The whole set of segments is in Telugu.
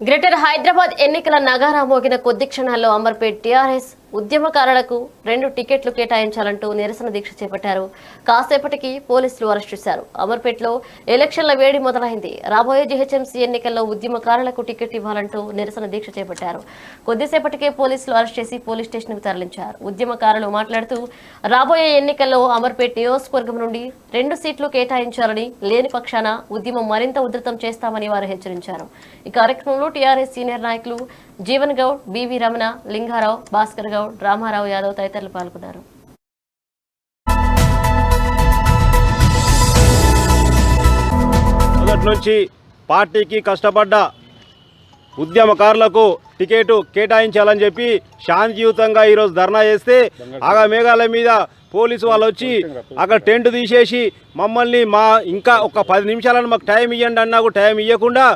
గ్రేటర్ హైదరాబాద్ ఎన్నికల నగారా మోగిన కొద్ది క్షణాల్లో అమర్పేట్ టీఆర్ఎస్ ఉద్యమకారులకు రెండు టికెట్లు కేటాయించాలంటూ నిరసన దీక్ష చేపట్టారు. కాసేపటికి పోలీసులు అరెస్ట్ చేశారు. అమర్పేట్లో ఎలక్షన్ల వేడి మొదలైంది. రాబోయే జీహెచ్ఎంసీ ఎన్నికల్లో ఉద్యమకారులకు టికెట్ ఇవ్వాలంటూ నిరసన దీక్ష చేపట్టారు. కొద్దిసేపటికే పోలీసులు అరెస్ట్ చేసి పోలీస్ స్టేషన్కు తరలించారు. ఉద్యమకారులు మాట్లాడుతూ రాబోయే ఎన్నికల్లో అమర్పేట్ నియోజకవర్గం నుండి రెండు సీట్లు కేటాయించాలని లేని పక్షాన ఉద్యమం మరింత ఉధృతం చేస్తామని వారు హెచ్చరించారు. ఈ కార్యక్రమంలో టీఆర్ఎస్ సీనియర్ నాయకులు జీవన్ గౌడ్ బివి రమణ లింగారావు భాస్కర్ గౌడ్ రామారావు యాదవ్ తదితరులు పాల్గొన్నారు. నుంచి పార్టీకి కష్టపడ్డ ఉద్యమకారులకు టికెట్ కేటాయించాలని చెప్పి శాంతియుతంగా ఈరోజు ధర్నా చేస్తే ఆగా మేఘాల మీద పోలీసు వాళ్ళు వచ్చి అక్కడ టెంట్ తీసేసి మమ్మల్ని మా ఇంకా ఒక పది నిమిషాలను మాకు టైం ఇవ్వండి అన్నా టైం ఇవ్వకుండా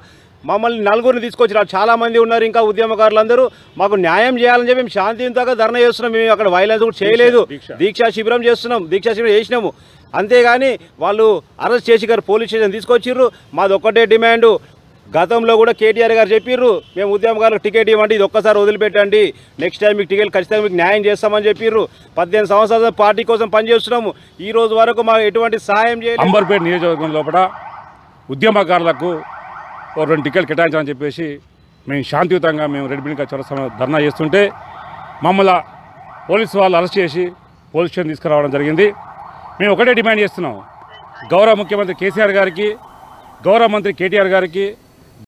మమ్మల్ని నలుగురిని తీసుకొచ్చినారు చాలా మంది ఉన్నారు ఇంకా ఉద్యమకారులందరూ. మాకు న్యాయం చేయాలని చెప్పి మేము శాంతియుతంగా ధర్నా చేస్తున్నాం. మేము అక్కడ వైలెన్స్ కూడా చేయలేదు. దీక్షా. శిబిరం చేస్తున్నాం. దీక్షా శిబిరం చేసినాము. అంతేగాని వాళ్ళు అరెస్ట్ చేసి గారు పోలీస్ స్టేషన్ తీసుకొచ్చిర్రు. మాది ఒక్కటే డిమాండ్. గతంలో కూడా కేటీఆర్ గారు చెప్పిర్రు మేము ఉద్యమకారులకు టికెట్ ఇవ్వండి ఇది ఒక్కసారి వదిలిపెట్టండి. నెక్స్ట్ టైం మీకు టికెట్ ఖచ్చితంగా మీకు న్యాయం చేస్తామని చెప్పిర్రు. పద్దెనిమిది సంవత్సరాల పార్టీ కోసం పనిచేస్తున్నాము. ఈ రోజు వరకు మాకు ఎటువంటి సహాయం చేయలేదు. అంబర్పేట నియోజకవర్గం లోపల ఉద్యమకారులకు రెండు టికెట్లు కేటాయించాలని చెప్పేసి మేము శాంతియుతంగా మేము రెడ్ బిల్డింగ్ చౌరస్తా ధర్నా చేస్తుంటే మమ్మల్ని పోలీసు వాళ్ళు అరెస్ట్ చేసి పోలీస్ స్టేషన్ తీసుకురావడం జరిగింది. మేము ఒకటే డిమాండ్ చేస్తున్నాం. గౌరవ ముఖ్యమంత్రి కేసీఆర్ గారికి గౌరవ మంత్రి కేటీఆర్ గారికి